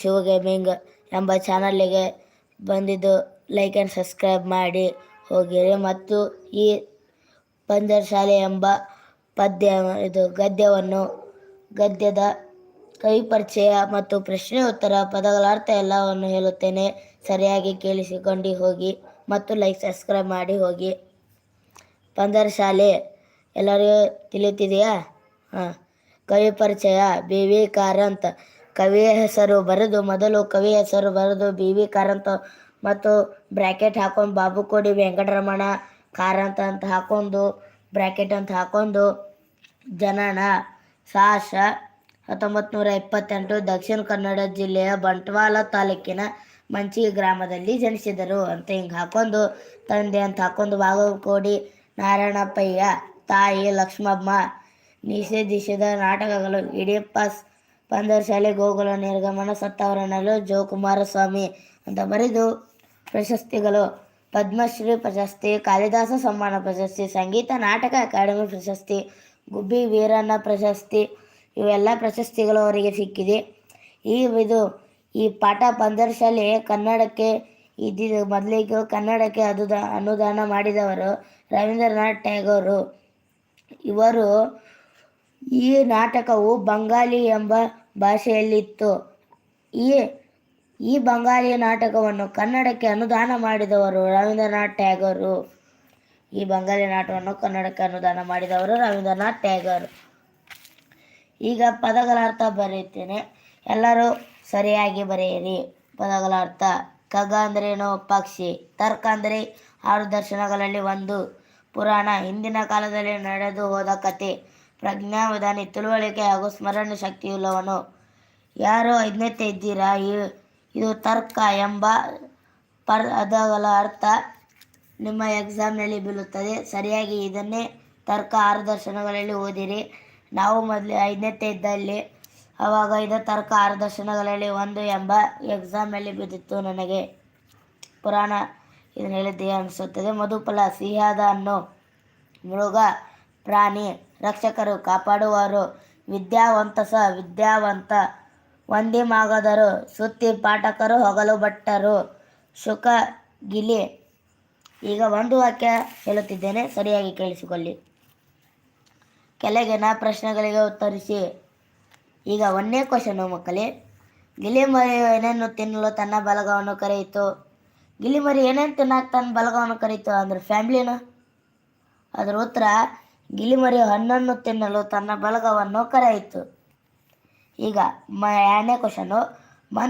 Shiva gaming ಎಂಬ ಚಾನಲ್ಲಿಗೆ ಬಂದಿದ್ದು like and subscribe ಮಾಡಿ ಹೋಗಿರಿ. ಮತ್ತು ಈ ಪಂಜರಶಾಲೆ ಎಂಬ ಪದ್ಯ, ಇದು ಗದ್ಯವನ್ನು, ಗದ್ಯದ ಕವಿ ಪರಿಚಯ ಮತ್ತು ಪ್ರಶ್ನೆ ಉತ್ತರ ಪದಗಳ ಅರ್ಥ ಎಲ್ಲವನ್ನು ಹೇಳುತ್ತೇನೆ. ಸರಿಯಾಗಿ ಕೇಳಿಸಿಕೊಂಡು ಹೋಗಿ ಮತ್ತು ಲೈಕ್ ಸಬ್ಸ್ಕ್ರೈಬ್ ಮಾಡಿ ಹೋಗಿ. ಪಂಜರಶಾಲೆ ಎಲ್ಲರಿಗೂ ತಿಳಿಯುತ್ತಿದೆಯಾ? ಹಾಂ. ಕವಿ ಪರಿಚಯ, ಬಿ ವಿ ಕಾರಂತ್. ಕವಿಯ ಹೆಸರು ಬರೆದು, ಮೊದಲು ಕವಿಯ ಹೆಸರು ಬರೆದು ಬಿ ವಿ ಕಾರಂತ ಮತ್ತು ಬ್ರ್ಯಾಕೆಟ್ ಹಾಕೊಂಡು ಬಾಬುಕೋಡಿ ವೆಂಕಟರಮಣ ಕಾರಂತ ಅಂತ ಹಾಕೊಂಡು ಬ್ರ್ಯಾಕೆಟ್ ಅಂತ ಹಾಕೊಂಡು, ಜನನ ಸಾಶ ಹತ್ತೊಂಬತ್ತು ನೂರ ಇಪ್ಪತ್ತೆಂಟು ದಕ್ಷಿಣ ಕನ್ನಡ ಜಿಲ್ಲೆಯ ಬಂಟ್ವಾಳ ತಾಲೂಕಿನ ಮಂಚಿ ಗ್ರಾಮದಲ್ಲಿ ಜನಿಸಿದರು. ಅಂತ ಹಿಂಗೆ ಹಾಕೊಂಡು, ತಂದೆ ಅಂತ ಹಾಕೊಂಡು ಬಾಗಲಕೋಡಿ ನಾರಾಯಣಪ್ಪಯ್ಯ, ತಾಯಿ ಲಕ್ಷ್ಮಮ್ಮ, ನಿಷೇಧಿಸಿದ ನಾಟಕಗಳು, ಇಡಿಯಪ್ಪ ಪಂದರಶಾಲೆ ಗೋಕುಲ ನಿರ್ಗಮನ ಸತ್ತವರನಲು ಜೋ ಕುಮಾರಸ್ವಾಮಿ ಅಂತ ಬರೆದು ಪ್ರಶಸ್ತಿಗಳು. ಪದ್ಮಶ್ರೀ ಪ್ರಶಸ್ತಿ, ಕಾಳಿದಾಸ ಸಮ್ಮಾನ ಪ್ರಶಸ್ತಿ, ಸಂಗೀತ ನಾಟಕ ಅಕಾಡೆಮಿ ಪ್ರಶಸ್ತಿ, ಗುಬ್ಬಿ ವೀರಣ್ಣ ಪ್ರಶಸ್ತಿ, ಇವೆಲ್ಲ ಪ್ರಶಸ್ತಿಗಳು ಅವರಿಗೆ ಸಿಕ್ಕಿದೆ. ಈ ಇದು ಈ ಪಾಠ ಪಂದರ್ಶಾಲೆ ಕನ್ನಡಕ್ಕೆ ಇದ್ದಿದ್ದು ಮೊದಲಿಗೆ ಕನ್ನಡಕ್ಕೆ ಅನುದ, ಅನುದಾನ ಮಾಡಿದವರು ರವೀಂದ್ರನಾಥ್ ಟ್ಯಾಗೋರು. ಇವರು ಈ ನಾಟಕವು ಬಂಗಾಲಿ ಎಂಬ ಭಾಷೆಯಲ್ಲಿತ್ತು. ಈ ಈ ಬಂಗಾಳಿ ನಾಟಕವನ್ನು ಕನ್ನಡಕ್ಕೆ ಅನುದಾನ ಮಾಡಿದವರು ರವೀಂದ್ರನಾಥ್ ಟ್ಯಾಗೋರು. ಈ ಬಂಗಾಲಿ ನಾಟಕವನ್ನು ಕನ್ನಡಕ್ಕೆ ಅನುದಾನ ಮಾಡಿದವರು ರವೀಂದ್ರನಾಥ್ ಟ್ಯಾಗೋರ್. ಈಗ ಪದಗಳ ಅರ್ಥ ಬರೆಯುತ್ತೇನೆ. ಎಲ್ಲರೂ ಸರಿಯಾಗಿ ಬರೆಯಿರಿ. ಪದಗಳ ಅರ್ಥ ಖಗ ಅಂದ್ರೇನು, ಪಕ್ಷಿ, ತರ್ಕ ಅಂದರೆ ಆರು ದರ್ಶನಗಳಲ್ಲಿ ಒಂದು. ಪುರಾಣ, ಹಿಂದಿನ ಕಾಲದಲ್ಲಿ ನಡೆದು ಹೋದ ಕತೆ ಪ್ರಜ್ಞಾವಿಧಾನಿ ತಿಳುವಳಿಕೆ ಹಾಗೂ ಸ್ಮರಣ ಶಕ್ತಿಯುಳ್ಳವನು. ಯಾರು ಐದನೇತೆ ಇದ್ದೀರಾ? ಇದು ತರ್ಕ ಎಂಬ ಪದಗಳ ಅರ್ಥ ನಿಮ್ಮ ಎಕ್ಸಾಮ್ನಲ್ಲಿ ಬೀಳುತ್ತದೆ. ಸರಿಯಾಗಿ ಇದನ್ನೇ ತರ್ಕ ಆರು ದರ್ಶನಗಳಲ್ಲಿ ಓದಿರಿ. ನಾವು ಮೊದಲು ಐದನೇತೆ ಇದ್ದಲ್ಲಿ ಆವಾಗ ಇದು ತರ್ಕ ಆರು ದರ್ಶನಗಳಲ್ಲಿ ಒಂದು ಎಂಬ ಎಕ್ಸಾಮಲ್ಲಿ ಬಿದ್ದಿತ್ತು ನನಗೆ. ಪುರಾಣ ಇದನ್ನು ಹೇಳಿದ್ದೆ ಅನಿಸುತ್ತದೆ. ಮಧುಫಲ ಸಿಹಿಯಾದ ಹಣ್ಣು, ಮೃಗ, ಪ್ರಾಣಿ ರಕ್ಷಕರು ಕಾಪಾಡುವರು. ವಿದ್ಯಾವಂತ ಸ ವಿದ್ಯಾವಂತ. ಒಂದೇ ಮಾಗದರು ಸುತ್ತಿ ಪಾಠಕರು ಹೊಗಲು ಭಟ್ಟರು. ಶುಕ ಗಿಲಿ. ಈಗ ಒಂದು ವಾಕ್ಯ ಹೇಳುತ್ತಿದ್ದೇನೆ. ಸರಿಯಾಗಿ ಕೇಳಿಸಿಕೊಳ್ಳಿ. ಕೆಳಗಿನ ಪ್ರಶ್ನೆಗಳಿಗೆ ಉತ್ತರಿಸಿ. ಈಗ ಒಂದನೇ ಕ್ವಶನು ಮಕ್ಕಳೇ. ಗಿಲಿಮರಿಯು ಏನೇನು ತಿನ್ನಲು ತನ್ನ ಬಲಗವನ್ನು ಕರೆಯಿತು. ಗಿಲಿಮರಿ ಏನೇನು ತಿನ್ನಕ್ಕೆ ತನ್ನ ಬಲಗವನ್ನು ಕರೆಯಿತು ಅಂದ್ರೆ ಫ್ಯಾಮ್ಲಿನ ಅದರ ಉತ್ತರ ಗಿಳಿಮರಿ ಹಣ್ಣನ್ನು ತಿನ್ನಲು ತನ್ನ ಬಳಗವನ್ನು ಕರೆಯಿತು ಈಗ ಮ ಎರಡನೇ ಕ್ವಶನು ಮಂತ್